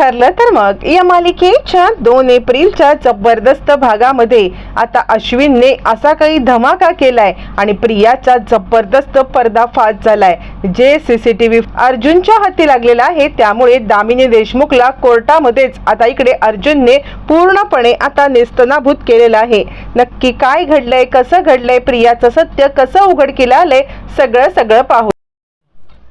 ठरलं तर मग. या मालिकेच्या दोन एप्रिलच्या जबरदस्त भागामध्ये आता अश्विनने असा काही धमाका केलाय आणि प्रियाचा जबरदस्त पर्दाफाश झालाय. जे सीसीटीव्ही अर्जुनच्या हाती लागलेला आहे त्यामुळे दामिनी देशमुखला कोर्टामध्येच आता इकडे अर्जुनने पूर्णपणे आता नेस्तनाभूत केलेलं आहे. नक्की काय घडलंय कसं घडलंय प्रियाचं सत्य कसं उघडकीला आलंय सगळं सगळं पाहू.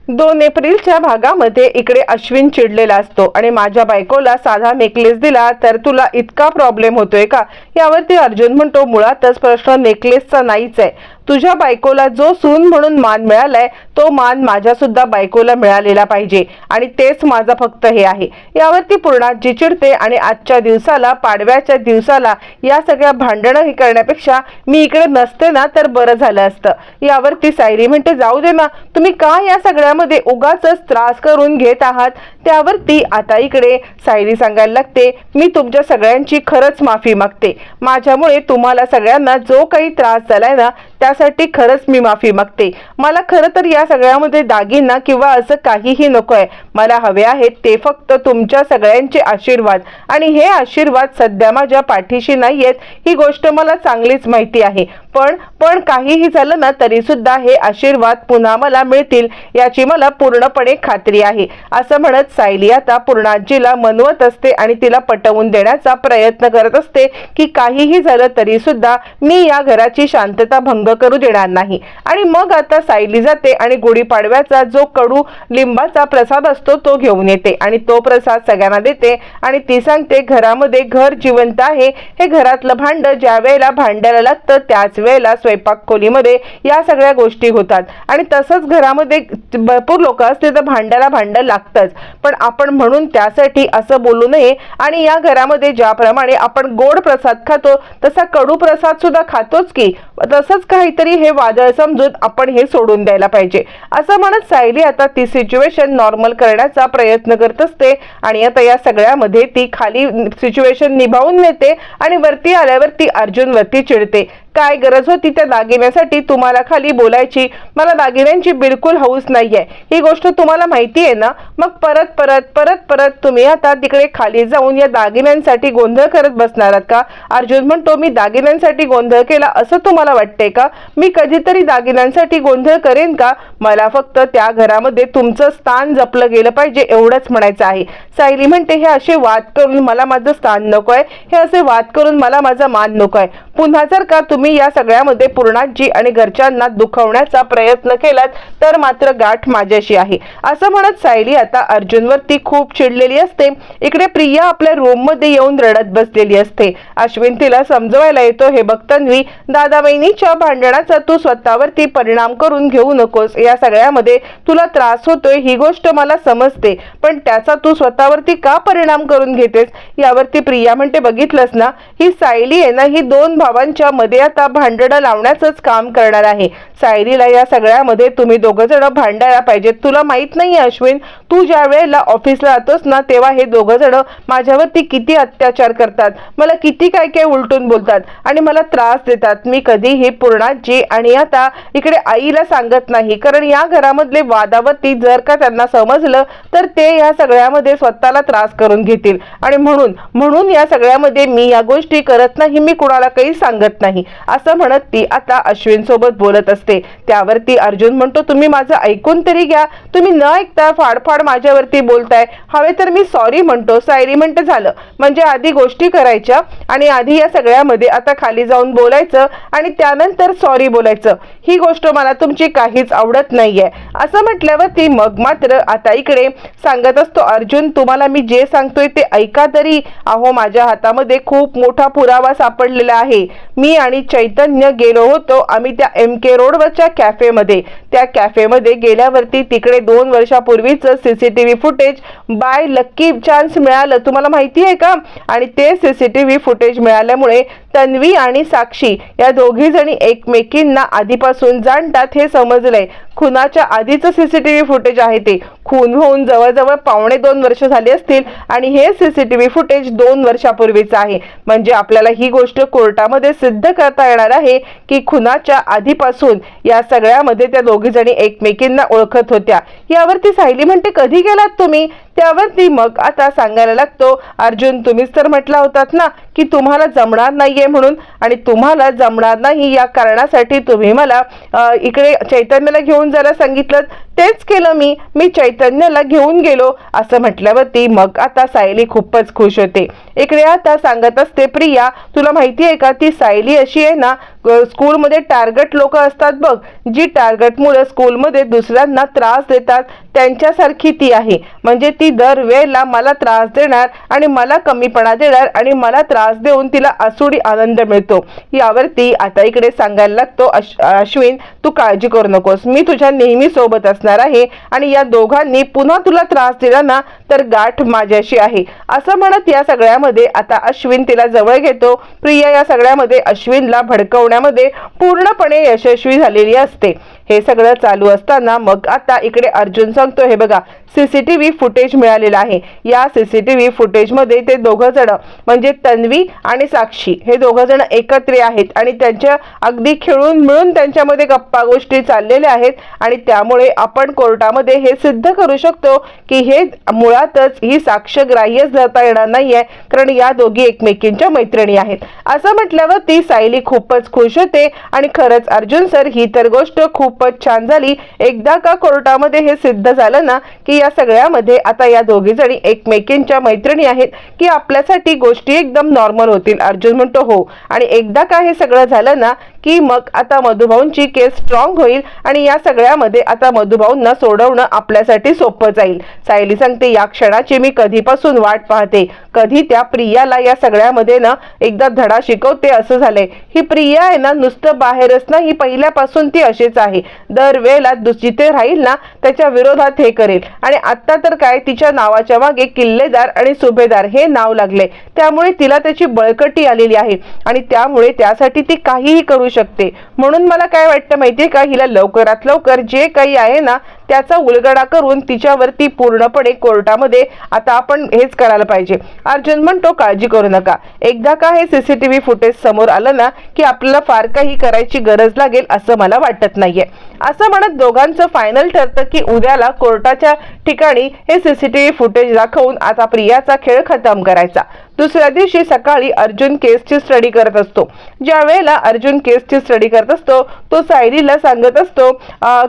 दोन एप्रिलच्या भागामध्ये इकडे अश्विन चिडलेला असतो आणि माझ्या बायकोला साधा नेकलेस दिला तर तुला इतका प्रॉब्लेम होतोय का? यावरती अर्जुन म्हणतो मुळातच प्रश्न नेकलेसचा नाहीच आहे. तुझ्या बायकोला जो सून म्हणून मान मिळालाय तो मान माझ्या सुद्धा बायकोला मिळालेला पाहिजे. आणि तेच माझं फक्त हे आहे. यावरती पूर्णाजी चिडते आणि आजच्या दिवसाला पाडव्याच्या दिवसाला या सगळ्या भांडणं हे करण्यापेक्षा मी इकडे नसते ना तर बरं झालं असतं. यावरती सायरी म्हणते जाऊ दे ना तुम्ही का या सगळ्यामध्ये उगाच त्रास करून घेत आहात? त्यावरती आता इकडे सायरी सांगायला लागते मी तुमच्या सगळ्यांची खरंच माफी मागते. माझ्यामुळे तुम्हाला सगळ्यांना जो काही त्रास झालाय ना त्यासाठी खरंच मी माफी मागते. मला खरं तर या सगळ्यामध्ये दागिना किंवा असं काहीही नको आहे मला हवे आहेत ते फक्त तुमच्या सगळ्यांचे आशीर्वाद. आणि हे आशीर्वाद सध्या माझ्या पाठीशी नाही आहेत ही गोष्ट मला चांगलीच माहिती आहे. पण पण काहीही झालं ना तरी सुद्धा हे आशीर्वाद पुन्हा मला मिळतील याची मला पूर्णपणे खात्री आहे. असं म्हणत सायली आता पूर्णाजीला मनवत असते आणि तिला पटवून देण्याचा प्रयत्न करत असते की काहीही झालं तरी सुद्धा मी या घराची शांतता भंग करू देणार नाही. आणि मग आता सायली जाते आणि गुढीपाडव्याचा जो कडू लिंबाचा प्रसाद असतो तो घेऊन येते. आणि तो प्रसाद सगळ्यांना देते आणि ती सांगते घरामध्ये घर जिवंत आहे. हे घरातलं भांड ज्या वेळेला भांड्याला लागतं त्याच वेळेला स्वयंपाक खोलीमध्ये या सगळ्या गोष्टी होतात. आणि तसंच घरामध्ये भरपूर लोक असते तर भांड्याला भांडं लागतंच. पण आपण म्हणून त्यासाठी असं बोलू नये. आणि या घरामध्ये ज्याप्रमाणे आपण गोड प्रसाद खातो तसा कडू प्रसाद सुद्धा खातोच की. तसंच काहीतरी हे वादळ समजून आपण हे सोडून द्यायला पाहिजे. असं म्हणत सायली आता ती सिच्युएशन नॉर्मल करण्याचा प्रयत्न करत असते आणि आता या सगळ्यामध्ये ती खाली सिच्युएशन निभावून नेते आणि वरती आल्यावर ती अर्जुनवरती चिडते. काय गरज होती त्या दागिन्यासाठी तुम्हाला खाली बोलायची? मला दागिन्यांची बिलकुल हौस नाहीये. ही गोष्ट तुम्हाला माहिती आहे ना? मग परत परत परत परत तुम्ही आता तिकडे खाली जाऊन या दागिन्यांसाठी गोंधळ करत बसणार आहात का? अर्जुन म्हणतो मी दागिन्यांसाठी गोंधळ केला असं तुम्हाला वाटते का? मी कधीतरी दागिन्यांसाठी गोंधळ करेन का? मला फक्त त्या घरामध्ये तुमचं स्थान जपलं गेलं पाहिजे एवढंच म्हणायचं आहे. सायली म्हणते हे असे वाद करून मला माझं स्थान नको आहे हे असे वाद करून मला माझा मान नको आहे पुन्हा जर का तुम्ही या सगळ्यामध्ये पूर्णाजी आणि घरच्यांना दुखवण्याचा प्रयत्न केलात तर मात्र गाठ माझ्याशी आहे. असं म्हणत सायली आता अर्जुनवरती खूप चिडलेली असते. इकडे प्रिया आपल्या रूममध्ये येऊन रडत बसलेली असते. अश्विन तिला समजवायला येतो हे बघ तन्वी दादा बहिणीच्या भांडणाचा तू स्वतःवरती परिणाम करून घेऊ नकोस. या सगळ्यामध्ये तुला त्रास होतोय ही गोष्ट मला समजते. पण त्याचा तू स्वतःवरती का परिणाम करून घेतेस? यावरती प्रिया म्हणते बघितलंस ना ही सायली आहे ना ही दोन भावांच्या मध्ये आता भांडणं लावण्याचंच काम करणार आहे. सायरीला या सगळ्यामध्ये तुम्ही दोघं जण भांडायला पाहिजेत. तुला माहीत नाही अश्विन तू ज्या वेळेला ऑफिसला जातोस ना तेव्हा हे दोघं जण माझ्यावरती किती अत्याचार करतात. मला किती काय काय उलटून बोलतात आणि मला त्रास देतात. मी कधीही पूर्णाजी आणि आता इकडे आईला सांगत नाही. कारण या घरामधले वादावरती जर का त्यांना समजलं तर ते या सगळ्यामध्ये स्वतःला त्रास करून घेतील. आणि म्हणून म्हणून या सगळ्यामध्ये मी या गोष्टी करत नाही. मी कुणाला काही सांगत नाही. असं म्हणत ती आता अश्विन सोबत बोलत असते. त्यावरती अर्जुन म्हणतो तुम्ही माझं ऐकून तरी घ्या. तुम्ही न ऐकता फाडफाड माझ्यावरती बोलताय. हवे तर मी सॉरी म्हणतो. सायरी म्हणते झालं. म्हणजे आधी गोष्टी करायच्या आणि आधी या सगळ्यामध्ये आता खाली जाऊन बोलायचं आणि त्यानंतर सॉरी बोलायचं. ही गोष्ट मला तुमची काहीच आवडत नाहीये. असं म्हटल्यावर ती मग मात्र आता इकडे सांगत असतो अर्जुन तुम्हाला मी जे सांगतोय ते ऐका तरी. अहो माझ्या हातामध्ये खूप मोठा पुरावा सापडलेला आहे. मी आणि चैतन्य गेलो होतो. आम्ही त्या एम के रोडवरच्या कॅफेमध्ये. त्या कॅफेमध्ये गेल्यावरती तिकडे दोन वर्षापूर्वीचं CCTV footage by lucky chance मिळालं. तुम्हाला माहिती आहे का? आणि ते सीसीटीव्ही फुटेज मिळाल्यामुळे तन्वी आणि साक्षी या दोघी जणी एकमेकींना आधीपासून जाणतात हे समजलंय. खुनाच्या आधीचं सीसीटीव्ही फुटेज आहे ते. खून होऊन जवळजवळ पावणे दोन वर्ष झाली असतील आणि हे सीसीटीव्ही फुटेज दोन वर्षापूर्वीचं आहे. म्हणजे आपल्याला ही गोष्ट कोर्टामध्ये सिद्ध करता येणार आहे की खुनाच्या आधीपासून या सगळ्यामध्ये त्या दोघी जणी एकमेकींना ओळखत होत्या. यावरती सायली म्हणते कधी गेलात तुम्ही? त्यावरती मग आता सांगायला लागतो. अर्जुन तुम्हीच तर म्हटला होतात ना की तुम्हाला जमणार नाहीये म्हणून. आणि तुम्हाला जमणार नाही या कारणासाठी तुम्ही मला इकडे चैतन्याला घेऊन जायला सांगितलं तेच केलं मी. मी चैतन्याला घेऊन गेलो. असं म्हटल्यावरती मग आता सायली खूपच खुश होते. इकडे आता सांगत असते प्रिया तुला माहिती आहे का? ती सायली अशी आहे ना स्कूलमध्ये टार्गेट लोक असतात बघ. जी टार्गेट मुलं स्कूलमध्ये दुसऱ्यांना त्रास देतात त्यांच्यासारखी ती आहे. म्हणजे ती दरवेळेला मला त्रास देणार आणि मला कमीपणा देणार आणि मला त्रास देऊन तिला असुडी आनंद मिळतो. यावरती आता इकडे सांगायला लागतो अश अश्विन तू काळजी करू नकोस. मी तुझ्या नेहमी सोबत असणार आहे आणि या दोघांनी पुन्हा तुला त्रास दिला ना तर गाठ माझ्याशी आहे. असं म्हणत या सगळ्यामध्ये आता अश्विन तिला जवळ घेतो. प्रिया या सगळ्यामध्ये अश्विनला भडकवण्यामध्ये पूर्णपणे यशस्वी झालेली असते. हे सगळं चालू असताना मग आता इकडे अर्जुन सांगतो हे बघा सीसीटीव्ही फुटेज मिळालेलं आहे. या सीसीटीव्ही फुटेजमध्ये ते दोघं जण म्हणजे तन्वी आणि साक्षी हे दोघं जण एकत्र आहेत आणि त्यांच्या अगदी खेळून मिळून त्यांच्यामध्ये गप्पा गोष्टी चाललेल्या आहेत आणि त्यामुळे आपण कोर्टामध्ये हे सिद्ध करू शकतो की हे मुळातच ही साक्ष ग्राह्यच धरता येणार नाहीये कारण या दोघी एकमेकींच्या मैत्रिणी आहेत. असं म्हटल्यावर ती सायली खूपच खुश होते आणि खरंच अर्जुन सर ही तर गोष्ट खूप खूपच छान झाली एकदा का कोर्टामध्ये हे सिद्ध झालं ना की या सगळ्यामध्ये आता या दोघी जणी एकमेकींच्या मैत्रिणी आहेत की आपल्यासाठी गोष्टी एकदम नॉर्मल होतील. अर्जुन म्हणतो हो. आणि एकदा का हे सगळं झालं ना की मग आता मधुभाऊंची केस स्ट्रॉंग होईल आणि या सगळ्यामध्ये आता मधुभाऊंना सोडवणं आपल्यासाठी सोपं जाईल. सायली सांगते या क्षणाची मी कधीपासून वाट पाहते. कधी त्या प्रियाला या सगळ्यामध्ये ना एकदा धडा शिकवते असं झालंय. ही प्रिया आहे ना नुसतं बाहेरच ना ही पहिल्यापासून ती अशीच आहे. दरवेळेला जिथे राहील ना त्याच्या विरोधात हे करेल. आणि आत्ता तर काय तिच्या नावाच्या मागे किल्लेदार आणि सुभेदार हे नाव लागले त्यामुळे तिला त्याची बळकटी आलेली आहे. आणि त्यामुळे त्यासाठी ती काहीही करू शकते. म्हणून मला काय वाटतं माहितीये का हिला लवकरात लवकर जे काही आहे ना त्याचा उलगडा करून तिच्यावरती पूर्णपणे कोर्टामध्ये आता आपण हेच करायला पाहिजे. अर्जुन म्हणतो काळजी करू नका. एकदा का हे सीसीटीव्ही फुटेज समोर आलं ना की आपल्याला फार काही करायची गरज लागेल असं मला वाटत नाहीये. असं म्हणत दोघांचं फायनल ठरतं की उद्याला कोर्टाच्या ठिकाणी हे सीसीटीव्ही फुटेज दाखवून आता प्रियाचा खेळ खतम करायचा. दुसऱ्या दिवशी सकाळी अर्जुन केसची स्टडी करत असतो. ज्या वेळेला अर्जुन केसची स्टडी करत असतो तो सायलीला सांगत असतो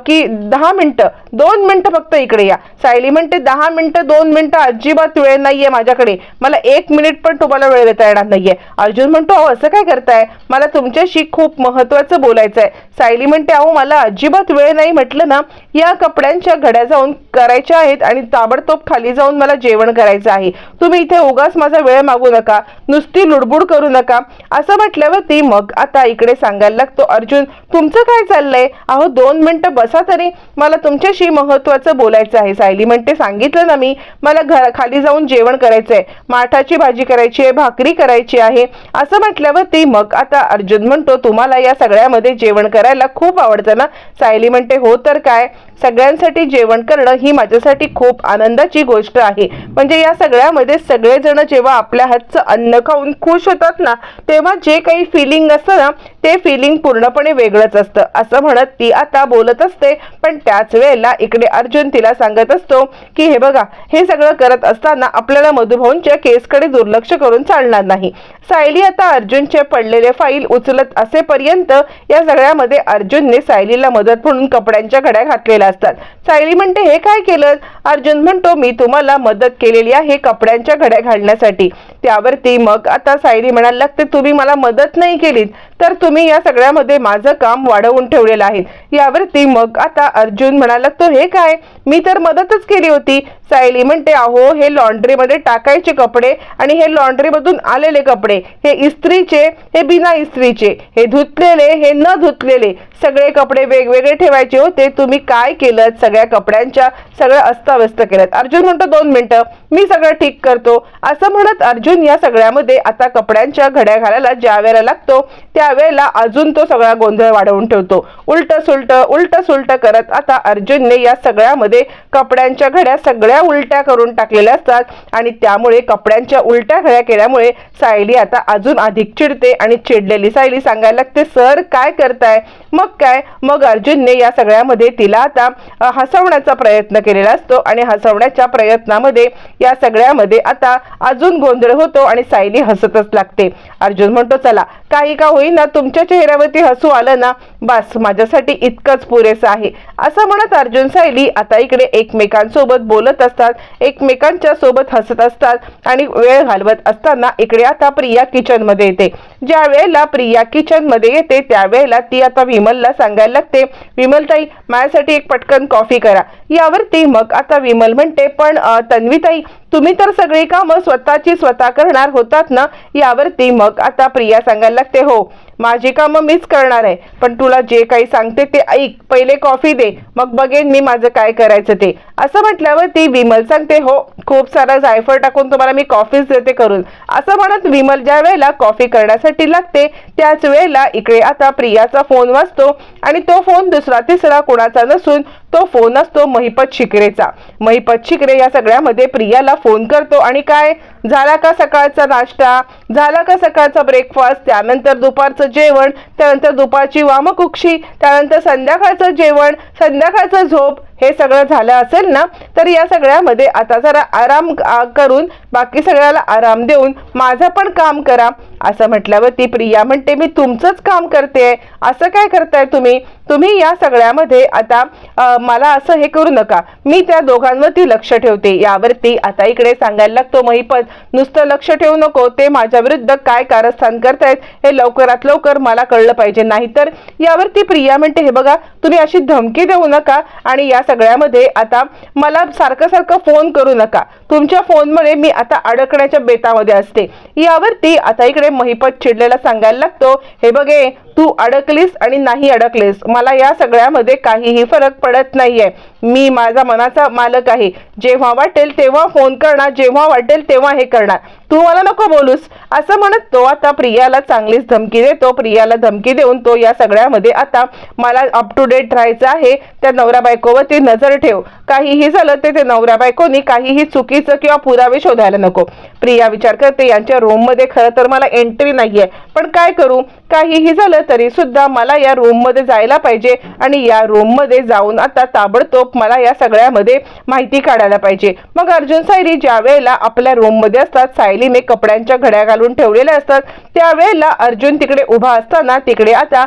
की दहा मिनिटं दोन मिनिटं फक्त इकडे या. सायली म्हणते दहा मिनिटं दोन मिनिटं अजिबात वेळ नाहीये माझ्याकडे. मला एक मिनिट पण तुम्हाला वेळ देता येणार नाहीये. अर्जुन म्हणतो अहो असं काय करताय? मला तुमच्याशी खूप महत्वाचं बोलायचं आहे सायली म्हणते अहो मला अजिबात वेळ नाही म्हटलं ना या कपड्यांच्या घड्या जाऊन करायच्या आहेत आणि ताबडतोब खाली जाऊन मला जेवण करायचं आहे. तुम्ही इथे उगाच माझा वेळ मागू नका नुसती लुडबुड करू नका. असं म्हटल्यावरती मग आता इकडे सांगायला लागतो अर्जुन तुमचं काय चाललंय? अहो दोन मिनटं बसा तरी मला तुमच्याशी महत्वाचं बोलायचं आहे. सायली म्हणते सांगितलं ना मी मला घर खाली जाऊन जेवण करायचंय. माठाची भाजी करायची आहे भाकरी करायची आहे. असं म्हटल्यावरती मग आता अर्जुन म्हणतो तुम्हाला या सगळ्यामध्ये जेवण करायला खूप आवडतं ना? सायली म्हणते हो तर काय? सगळ्यांसाठी जेवण करणं ही माझ्यासाठी खूप आनंदाची गोष्ट आहे. म्हणजे या सगळ्यामध्ये सगळेजण जेव्हा आपल्या हातचं अन्न खाऊन खुश होतात ना तेव्हा जे काही फिलिंग असतं ना ते फिलिंग पूर्णपणे वेगळंच असतं. असं म्हणत ती आता बोलत असते पण त्याच वेळेला इकडे अर्जुन तिला सांगत असतो की हे बघा हे सगळं करत असताना आपल्याला मधुभाऊंच्या केसकडे दुर्लक्ष करून चालणार नाही. सायली आता अर्जुनचे पडलेले फाईल उचलत असेपर्यंत या सगळ्यामध्ये अर्जुनने सायलीला मदत म्हणून कपड्यांच्या घड्या घातलेल्या असतात. सायली म्हणते हे काय केलं अर्जुन म्हणतो मी तुम्हाला मदत केलेली आहे कपड्यांच्या घड्या घालण्यासाठी. त्यावरती मग आता सायली म्हणायला लागते तुम्ही मला मदत नाही केलीत तर तुम्ही या सगळ्यामध्ये माझं काम वाढवून ठेवलेलं आहे. यावरती मग आता अर्जुन म्हणायला लागतो हे काय? मी तर मदतच केली होती. सायली म्हणते अहो हे लॉन्ड्रीमध्ये टाकायचे कपडे आणि हे लॉन्ड्रीमधून आलेले कपडे. हे इस्त्रीचे हे बिना इस्त्रीचे. हे धुतलेले हे न धुतलेले. सगळे कपडे वेगवेगळे ठेवायचे होते. तुम्ही काय केलं सगळ्या कपड्यांच्या सगळं अस्ताव्यस्त केलं अर्जुन म्हणतो दोन मिनिटं मी सगळं ठीक करतो. असं म्हणत अर्जुन या सगळ्यामध्ये आता कपड्यांच्या घड्या घालायला ज्या वेळेला लागतो त्यावेळेला अजून तो सगळा गोंधळ वाढवून ठेवतो. उलट सुलट उलट सुलट करत आता अर्जुनने या सगळ्यामध्ये कपड्यांच्या घड्या सगळ्या उलट्या करून टाकलेल्या असतात आणि त्यामुळे कपड्यांच्या उलट्या घड्या केल्यामुळे सायली आता अजून अधिक चिडते आणि चिडलेली सायली सांगायला लागते सर काय करताय? मग काय? मग अर्जुनने या सगळ्यामध्ये तिला आता हसवण्याचा प्रयत्न केलेला असतो आणि हसवण्याच्या प्रयत्नामध्ये या सगळ्यामध्ये आता अजून गोंधळ होतो आणि सायली हसतच लागते. अर्जुन म्हणतो चला काही का होईना तुमच्या चेहऱ्यावरती हसू आलं ना बस माझ्यासाठी इतकंच पुरेसं आहे. असं म्हणत अर्जुन सायली आता इकडे एकमेकांसोबत बोलत असतात एकमेकांच्या सोबत हसत असतात आणि वेळ घालवत असताना इकडे आता प्रिया किचनमध्ये येते. ज्या वेळेला प्रिया किचनमध्ये येते त्यावेळेला ती आता विमल विमलला सांगायला लागते विमलताई माझ्यासाठी एक पटकन कॉफी करा. यावरती मग आता विमल म्हणते पण तन्वीताई तुम्ही तर सगळी कामं स्वतःची स्वतः करणार होतात ना? यावरती मग आता प्रिया सांगायला लागते हो माझी कामं मीच करणार आहे पण तुला जे काही सांगते ते ऐक पहिले कॉफी दे मग बघेन मी माझं काय करायचं ते. असं म्हटल्यावर ती विमल सांगते हो खूप सारा जायफळ टाकून तुम्हाला मी कॉफीच देते करून. असं म्हणत विमल ज्या वेळेला कॉफी करण्यासाठी लागते त्याच वेळेला इकडे आता प्रियाचा फोन वाजतो आणि तो फोन दुसरा तिसरा कोणाचा नसून तो फोन असतो महिपत शिकरेचा. महिपत शिकरे या सगळ्यामध्ये प्रियाला फोन करतो आणि काय? झाला का सकाळचा नाश्ता? झाला का सकाळचा ब्रेकफास्ट त्यानंतर दुपारचं जेवण? त्यानंतर दुपारची वामकुक्षी? त्यानंतर संध्याकाळचं जेवण? संध्याकाळचं झोप? हे सगळं झालं असेल ना? तर या सगळ्यामध्ये आता जरा आराम करून बाकी सगळ्याला आराम देऊन माझं पण काम करा. असं म्हटल्यावर ती प्रिया म्हणते मी तुमचंच काम करते. असं काय करताय तुम्ही? तुम्ही या सगळ्यामध्ये आता मला असं हे करू नका. मी त्या दोघांवरती लक्ष ठेवते. यावरती आता इकडे सांगायला लागतो महिपत नुसतं लक्ष ठेवू नको. ते माझ्या विरुद्ध काय कारस्थान करतायत हे लवकरात लवकर मला कळलं पाहिजे. नाहीतर यावरती प्रिया म्हणते हे बघा तुम्ही अशी धमकी देऊ नका आणि या सगळ्यामध्ये आता मला सारखं सारखं फोन करू नका. तुमच्या फोनमुळे मी आता अडकण्याच्या बेतामध्ये असते. यावरती आता इकडे महिपत चिडलेला सांगायला लागतो. हे बघे तू अडकलीस आणि नाही अडकलीस. मला या सगळ्यामध्ये काहीही फरक पडत नाहीये. मी माझा मनाचा मालक आहे. जेव्हा वाटेल तेव्हा फोन करणार जेव्हा वाटेल तेव्हा हे करणार. तू मला नको बोलूस. असं म्हणत तो आता प्रियाला चांगलीच धमकी देतो. प्रियाला धमकी देऊन तो या सगळ्यामध्ये आता मला अप टू डेट राहायचं आहे. त्या नवरा बायकोवरती नजर ठेव. काहीही झालं ते ते नवरा बायकोनी काहीही चुकीचं किंवा पुरावे शोधायला नको. प्रिया विचार करते यांच्या रूममध्ये खरं तर मला एंट्री नाहीये. पण काय करू? काहीही झालं तरी सुद्धा मला या रूममध्ये जायला पाहिजे. आणि या रूममध्ये जाऊन आता ताबडतोब मला या सगळ्यामध्ये माहिती काढायला पाहिजे. मग अर्जुन सायली ज्या वेळेला आपल्या रूममध्ये असतात सायलीने कपड्यांच्या घड्या घालून ठेवलेल्या असतात त्यावेळेला अर्जुन तिकडे उभा असताना तिकडे आता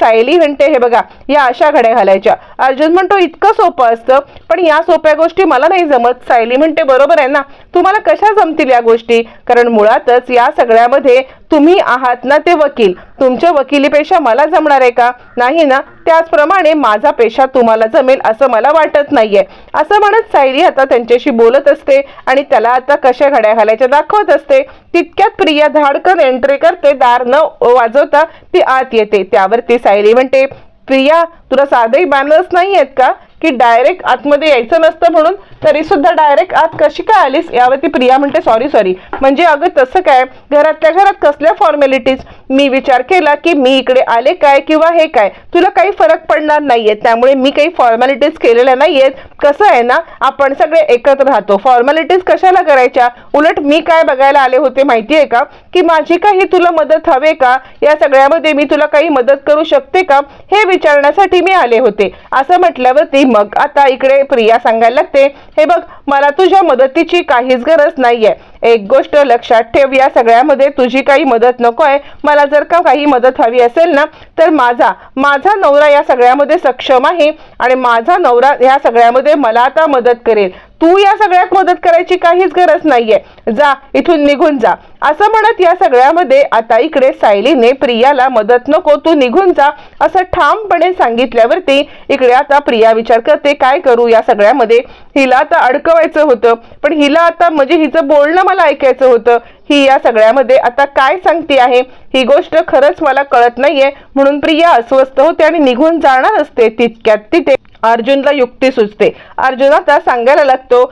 सायली म्हणते हे बघा या अशा घड्या घालायच्या. अर्जुन म्हणतो इतकं सोपं असतं पण या सोप्या गोष्टी मला नाही जमत. सायली म्हणते बरोबर आहे ना तुम्हाला कशा जमतील या गोष्टी? कारण मुळातच या सगळ्यामध्ये तुम्ही आहात ना ते वकील. तुमच्या वकिलीपेक्षा मला जमणार आहे का? नाही ना? त्याचप्रमाणे माझा पेशा तुम्हाला जमेल असं मला वाटत नाहीये. असं म्हणत सायली आता त्यांच्याशी बोलत असते आणि त्याला आता कशा घड्या घालायच्या दाखवत असते. तितक्यात प्रिया धाडकन एंट्री करते. दार न वाजवता ती आत येते. त्यावरती सायली म्हणते प्रिया तुला साधे मॅनर्स नाही आहेत का? की डायरेक्ट आतमध्ये यायचं नसतं म्हणून तरी सुद्धा डायरेक्ट आत कशी काय आलीस? यावरती प्रिया म्हणते सॉरी सॉरी म्हणजे अगं तसं काय? घरातल्या घरात कसल्या फॉर्मॅलिटीज मी विचार केला की मी इकडे आले काय किंवा हे काय? तुला काही फरक पडणार नाहीये. त्यामुळे मी काही फॉर्मॅलिटीज केलेल्या नाहीयेत. कसं आहे ना आपण सगळे एकत्र राहतो. फॉर्मॅलिटीज कशाला करायच्या? उलट मी काय बघायला आले होते माहिती आहे का? की माझी काही तुला मदत हवे का? या सगळ्यामध्ये मी तुला काही मदत करू शकते का? हे विचारण्यासाठी मी आले होते. असं म्हटल्यावरती मग आता इकडे प्रिया सांगायला लागते हे बघ मला तुझ्या मदतीची काहीच गरज नाहीये. एक गोष्ट लक्षात ठेव या सगळ्यामध्ये तुझी काही मदत नको आहे. मला जर का काही मदत हवी असेल ना तर माझा माझा नवरा या सगळ्यामध्ये सक्षम आहे आणि माझा नवरा या सगळ्यामध्ये मला आता मदत करेल. तू या सगळ्यात मदत करायची काहीच गरज नाहीये. जा इथून निघून जा. असं म्हणत या सगळ्यामध्ये आता इकडे सायलीने प्रियाला मदत नको तू निघून जा असं ठामपणे सांगितल्यावरती इकडे आता प्रिया विचार करते काय करू या सगळ्यामध्ये? हिला आता अडकवायचं होतं पण हिला आता म्हणजे हिचं बोलणं मला ऐकायचं होतं. ही या सगळ्यामध्ये आता काय सांगते आहे? ही गोष्ट खरंच मला कळत नाहीये. म्हणून प्रिया अस्वस्थ होते आणि निघून जाणार असते तितक्यात तिथे. अर्जुनला युक्ती सुचते. अर्जुन आता सांगायला लागतो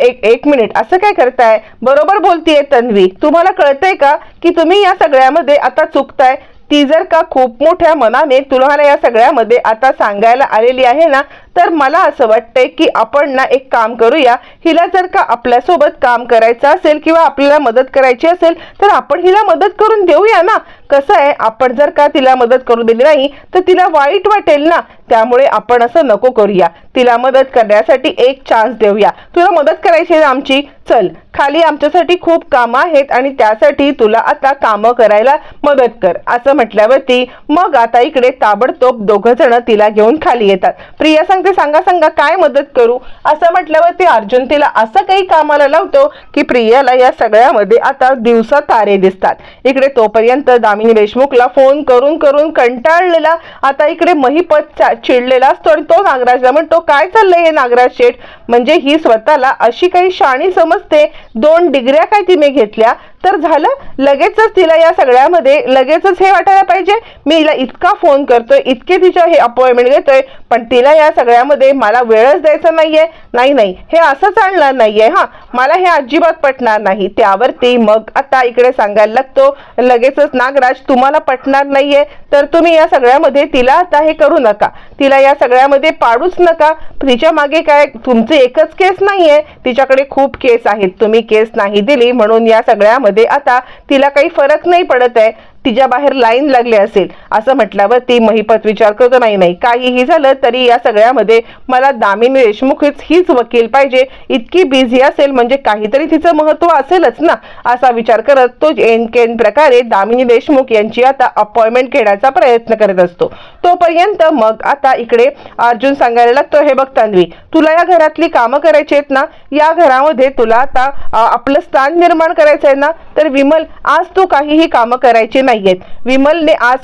एक एक मिनिट असं काय करताय? बरोबर बोलतीये तन्वी. तुम्हाला कळतंय का की तुम्ही या सगळ्यामध्ये आता चुकताय? ती जर का खूप मोठ्या मनाने तुम्हाला या सगळ्यामध्ये आता सांगायला आलेली आहे ना तर मला असं वाटतंय की आपण ना एक काम करूया. हिला जर का आपल्यासोबत काम करायचं असेल किंवा आपल्याला मदत करायची असेल तर आपण हिला मदत करून देऊया ना. कसं आहे आपण जर का तिला मदत करून दिली नाही तर तिला वाईट वाटेल ना. त्यामुळे आपण असं नको करूया. तिला मदत करण्यासाठी एक चान्स देऊया. तुला मदत करायची आहे आमची? चल खाली आमच्यासाठी खूप कामं आहेत आणि त्यासाठी तुला आता कामं करायला मदत कर. असं म्हटल्यावरती मग आता इकडे ताबडतोब दोघं जण तिला घेऊन खाली येतात. प्रिया सांगते सांगा सांगा काय मदत करू? असं म्हटल्यावरती अर्जुन तिला असं काही कामाला लावतो की प्रियाला या सगळ्यामध्ये आता दिवसा तारे दिसतात. इकडे तोपर्यंत दामिनी देशमुखला फोन करून करून कंटाळलेला आता इकडे महिपत चा- चिडलेला असतो आणि तो नागराजला म्हणतो काय चाललंय हे नागराज शेठ? म्हणजे ही स्वतःला अशी काही शाणी समज ते दोन डिग्र्या काय तिने घेतल्या तर झालं लगेचच तिला या सगळ्यामध्ये लगेचच हे वाटायला पाहिजे. मी हिला इतका फोन करतोय इतके तिच्या हे अपॉइंटमेंट घेतोय पण तिला या सगळ्यामध्ये मला वेळच द्यायचा नाहीये. नाही नाही हे असं चालणार नाहीये हा. मला हे अजिबात पटणार नाही. त्यावरती मग आता इकडे सांगायला लागतो लगेचच नागराज तुम्हाला पटणार नाहीये. तर तुम्ही या सगळ्यामध्ये तिला आता हे करू नका. तिला या सगळ्यामध्ये पाडूच नका. तिच्यामागे काय तुमचे एकच केस नाहीये. तिच्याकडे खूप केस आहेत. तुम्ही केस नाही दिली म्हणून या सगळ्यामध्ये आता तिला काही फरक नाही पडत आहे. तिच्या बाहेर लाईन लागली असेल असं म्हटल्यावर ती महिपत विचार करतो नाही नाही काहीही झालं तरी या सगळ्यामध्ये मला दामिनी देशमुखच हीच वकील पाहिजे. इतकी बिझी असेल म्हणजे काहीतरी तिचं महत्त्व असेलच ना? असा विचार करत तो एन केन प्रकारे दामिनी देशमुख यांची आता अपॉइंटमेंट घेण्याचा प्रयत्न करत असतो. तोपर्यंत मग आता इकडे अर्जुन सांगायला लागतो हे बघ तन्वी तुला या घरातली कामं करायची आहेत ना? या घरामध्ये तुला आता आपलं स्थान निर्माण करायचं आहे ना? तर विमल आज तू काहीही कामं करायची नाहीयेत. विमलने आज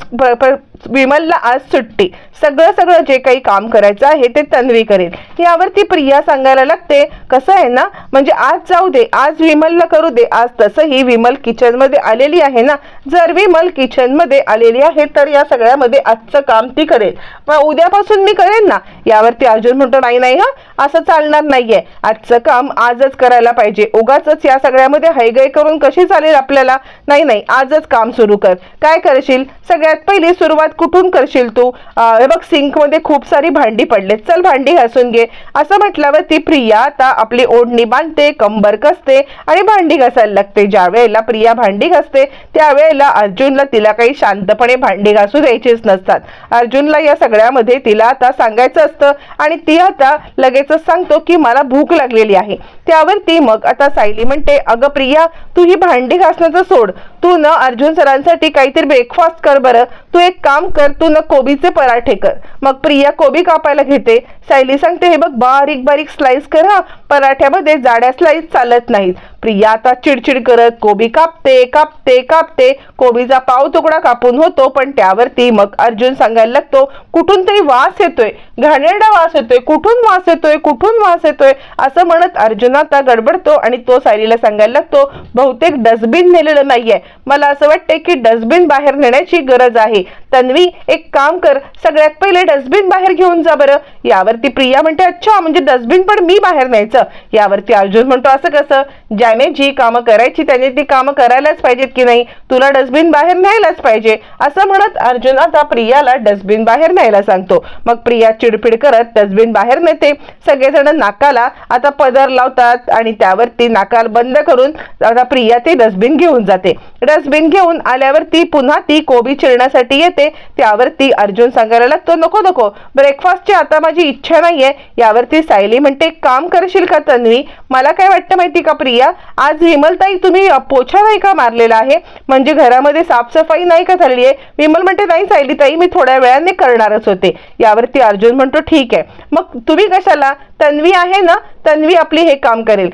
विमलला आज सुट्टी. सगळं सगळं जे काही काम करायचं आहे ते तन्वी करेल. यावरती प्रिया सांगायला लागते कसं आहे ना? म्हणजे आज जाऊ दे आज विमलला करू दे आज तसंही विमल किचनमध्ये आलेली आहे ना? जर विमल किचनमध्ये आलेली आहे तर या सगळ्यामध्ये आजचं काम ती करेल. मग उद्यापासून मी करेन ना? यावरती अर्जुन म्हणतो नाही नाही हा असं चालणार नाहीये. आजचं काम आजच करायला पाहिजे. उगाच या सगळ्यामध्ये हैगय करून कशी चालेल आपल्याला? नाही नाही आजच काम सुरू कर. काय करशील? सगळ्यात पहिली सुरुवात कुठून करशील तू? हे बघ सिंकमध्ये खूप सारी भांडी पडलेत. चल भांडी घासून घे. असं म्हटल्यावर ती प्रिया आता आपली ओढणी बांधते कंबर कसते आणि भांडी घासायला लागते. ज्या वेळेला प्रिया भांडी घासते त्यावेळेला अर्जुनला तिला काही शांतपणे भांडी घासू द्यायचीच नसतात. अर्जुनला या सगळ्यामध्ये तिला आता सांगायचं असतं आणि ती आता लगेचच सांगतो की मला भूक लागलेली आहे. त्यावर ती मग आता सायली म्हणते अगं प्रिया तू ही भांडी घासण्याचं सोड. तू न अर्जुन सरांसाठी काहीतरी ब्रेकफास्ट कर बरं. तू एक काम कर तू न कोबीचे पराठे कर. मग प्रिया कोबी कापायला घेते. सायली सांगते हे बघ बारीक बारीक स्लाइस कर हा. पराठ्यामध्ये जाड्या चालत नाहीत. प्रिया आता चिडचिड करत कोबी कापते कापते कापते. कोबीचा पाव तुकडा कापून होतो पण त्यावरती मग अर्जुन सांगायला लागतो कुठून तरी वास येतोय. घाणेरडा वास येतोय. कुठून वास येतोय? कुठून वास येतोय? असं म्हणत अर्जुन आता गडबडतो आणि तो सायलीला सांगायला लागतो बहुतेक डस्टबिन नेलेलं नाहीये. मला असं वाटतंय की डस्टबिन बाहेर नेण्याची गरज आहे. तन्वी एक काम कर. सगळ्यात पहिले डस्टबिन बाहेर घेऊन जा बरं. यावरती प्रिया म्हणते अच्छा म्हणजे डस्टबिन पण मी बाहेर न्यायचं. यावरती अर्जुन म्हणतो असं कसं? ज्याने जी कामं करायची त्याने ती कामं करायलाच पाहिजेत की नाही? तुला डस्टबिन बाहेर न्यायलाच पाहिजे. असं म्हणत अर्जुन आता प्रियाला डस्टबिन बाहेर न्यायला सांगतो. मग प्रिया चिडपिड करत डस्टबिन बाहेर नेते. सगळेजण नाकाला आता पदर लावतात आणि त्यावरती नाकाल बंद करून आता प्रिया ते डस्टबिन घेऊन जाते. डस्टबिन घेऊन आल्यावरती पुन्हा ती कोबी चिरण्यासाठी येते. त्यावरती अर्जुन सांगायला लागतो नको नको. ब्रेकफास्टची आता माझी इच्छा नाहीये. यावरती सायली म्हणते काम करशील का तन्वी मला काय वाटतं माहिती का प्रिया? आज विमलताई तुम्ही पोछा नाही का मारलेला आहे? म्हणजे घरामध्ये साफसफाई नाही का झाली आहे? विमल म्हणते नाही सायली ताई मी थोड्या वेळाने करणारच होते. यावरती अर्जुन म्हणतो ठीक आहे. मग तुम्ही कशाला तन्वी आहे ना तन्वी आपली हे काम करेल.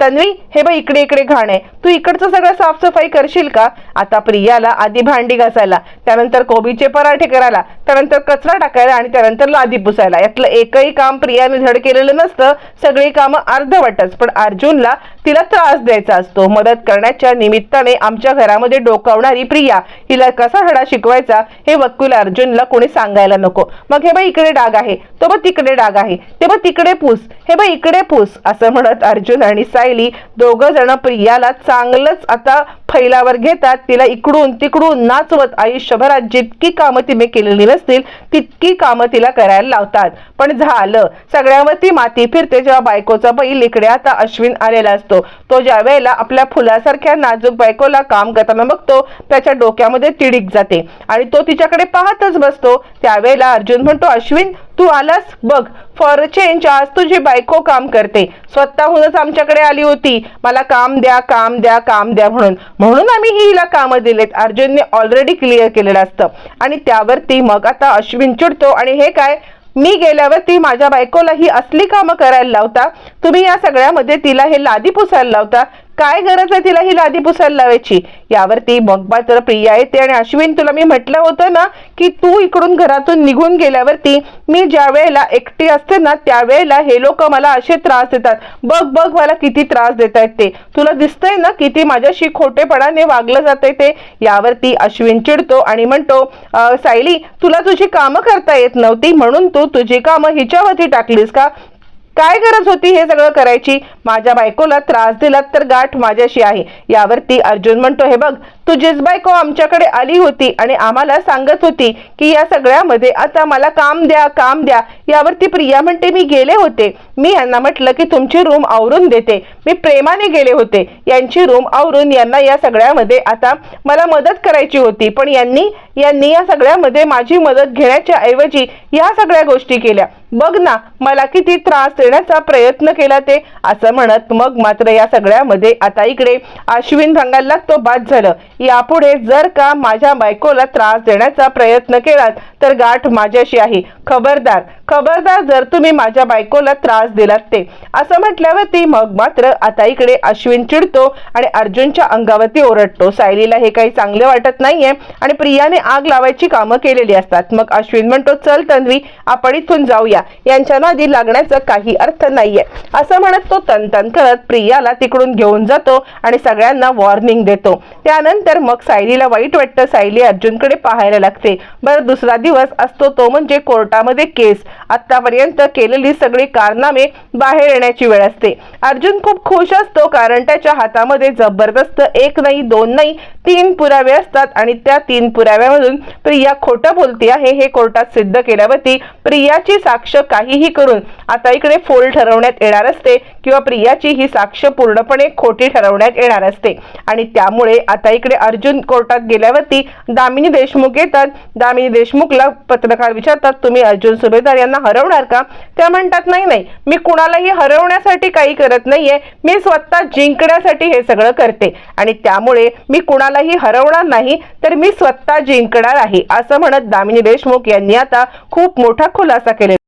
तन्वी हे बघ इकडे इकडे घाण आहे. तू इकडचं सगळं साफसफाई करशील का? आता प्रियाला आधी भांडी घासायला त्यानंतर कोबीचे पराठे करायला त्यानंतर कचरा टाकायला आणि त्यानंतर लादी पुसायला. यातलं एकही काम प्रियाने धड केलेलं नसतं. सगळी कामं अर्धवटच. पण अर्जुनला तिला त्रास द्यायचा असतो. मदत करण्याच्या निमित्ताने आमच्या घरामध्ये डोकावणारी प्रिया हिला कसा धडा शिकवायचा हे वकील अर्जुनला कोणी सांगायला नको. मग हे बघ इकडे डाग आहे. तो बघ तिकडे डाग आहे. ते बघ तिकडे पूस. हे बघ इकडे पूस. असं म्हणत अर्जुन आणि सायली दोघं जण प्रियाला चांगलंच आता फैलावर घेतात. तिला इकडून तिकडून नाचवत आयुष्यभरात जितकी कामं तिने केलेली नसतील तितकी कामं तिला करायला लावतात. पण झालं. सगळ्यावरती माती फिरते जेव्हा बायकोचा बैल इकडे आता अश्विन आलेला असतो. तो ज्या वेळेला आपल्या फुलासारख्या नाजूक बायकोला काम करताना बघतो त्याच्या डोक्यामध्ये तिडीक जाते. आणि तो तिच्याकडे पाहतच बसतो. त्यावेळेला अर्जुन म्हणतो अश्विन तू आलास? बघ फॉर चेंज आज तुझी बायको काम करते. स्वतःहूनच आमच्याकडे आली होती. मला काम द्या काम द्या काम द्या म्हणून. म्हणून आम्ही हिला कामं दिलेत. अर्जुनने ऑलरेडी क्लिअर केलेलं असतं. आणि त्यावरती मग आता अश्विन चिडतो. आणि हे काय? मी गेल्यावर ती माझ्या बायकोला ही असली कामं करायला लावता तुम्ही या सगळ्यामध्ये तिला हे लादी पुसायला लावता काय गरज आहे तिला ही लादी पुसायला लावायची? यावरती मग मात्र प्रिया येते आणि अश्विन तुला मी म्हटलं होतं ना की तू इकडून घरातून निघून गेल्यावरती मी ज्या वेळेला एकटी असते ना त्यावेळेला हे लोक मला असे त्रास देतात. बघ बघ मला किती त्रास देत आहेत ते. तुला दिसतंय ना किती माझ्याशी खोटेपणाने वागलं जातंय ते? यावरती अश्विन चिडतो आणि म्हणतो सायली तुला तुझी कामं करता येत नव्हती म्हणून तू तुझी कामं हिच्यावरती टाकलीस का? काय गरज होती हे सगळं करायची? माझ्या बायकोला त्रास दिलात तर गाठ माझ्याशी आहे. यावरती अर्जुन म्हणतो हे बघ तुझीच बायको आमच्याकडे आली होती आणि आम्हाला सांगत होती की या सगळ्यामध्ये आता मला काम द्या काम द्या. यावरती प्रिया म्हणते मी गेले होते. मी यांना म्हटलं की तुमची रूम आवरून देते. मी प्रेमाने गेले होते. यांची रूम आवरून यांना या सगळ्यामध्ये आता मला मदत करायची होती. पण यांनी यांनी या सगळ्यामध्ये माझी मदत घेण्याच्या ऐवजी या सगळ्या गोष्टी केल्या. बघ ना मला किती त्रास देण्याचा प्रयत्न केला ते असं म्हणत मग मात्र या सगळ्यामध्ये आता इकडे अश्विन रंगायला लागतो बाद झालं. यापुढे जर का माझ्या बायकोला त्रास देण्याचा प्रयत्न केलात तर गाठ माझ्याशी आहे. खबरदार. खबरदार जर तुम्ही माझ्या बायकोला त्रास दिलात ते. असं म्हटल्यावरती मग मात्र आता इकडे अश्विन चिडतो आणि अर्जुनच्या अंगावरती ओरडतो. सायलीला हे काही चांगले वाटत नाहीये आणि प्रियाने आग लावायची कामं केलेली असतात. मग अश्विन म्हणतो चल तन्वी आपण इथून जाऊया. यांच्या नादी लागण्याचा काही अर्थ नाहीये. असं म्हणत तो तनतन करत प्रियाला तिकडून घेऊन जातो आणि सगळ्यांना वॉर्निंग देतो. त्यानंतर मग सायलीला वाईट वाटतं. सायली अर्जुनकडे पाहायला लागते. बरं दुसरा दिवस असतो तो म्हणजे कोर्टामध्ये केस. आतापर्यंत केलेली सगळी कारनामे बाहेर येण्याची वेळ असते. अर्जुन खूप खुश असतो कारण त्याच्या हातामध्ये जबरदस्त एक नाही दोन नाही तीन पुरावे असतात आणि त्या तीन पुराव्यामधून प्रिया खोटं बोलती आहे हे कोर्टात सिद्ध केल्यावरती प्रियाची साक्ष काहीही करून आता इकडे फोल ठरवण्यात येणार असते किंवा प्रियाची ही साक्ष पूर्णपणे खोटी ठरवण्यात येणार असते. आणि त्यामुळे आता इकडे अर्जुन कोर्टात गेल्यावरती दामिनी देशमुख येतात. दामिनी देशमुखला पत्रकार विचारतात तुम्ही अर्जुन सुभेदार यांना हरवणार का? त्या म्हणतात नाही नाही मी कुणालाही हरवण्यासाठी काही करत नाहीये. मी स्वतः जिंकण्यासाठी हे सगळं करते. आणि त्यामुळे मी कुणालाही हरवणार नाही तर मी स्वतः जिंकणार आहे असं म्हणत दामिनी देशमुख यांनी आता खूप मोठा खुलासा केलेला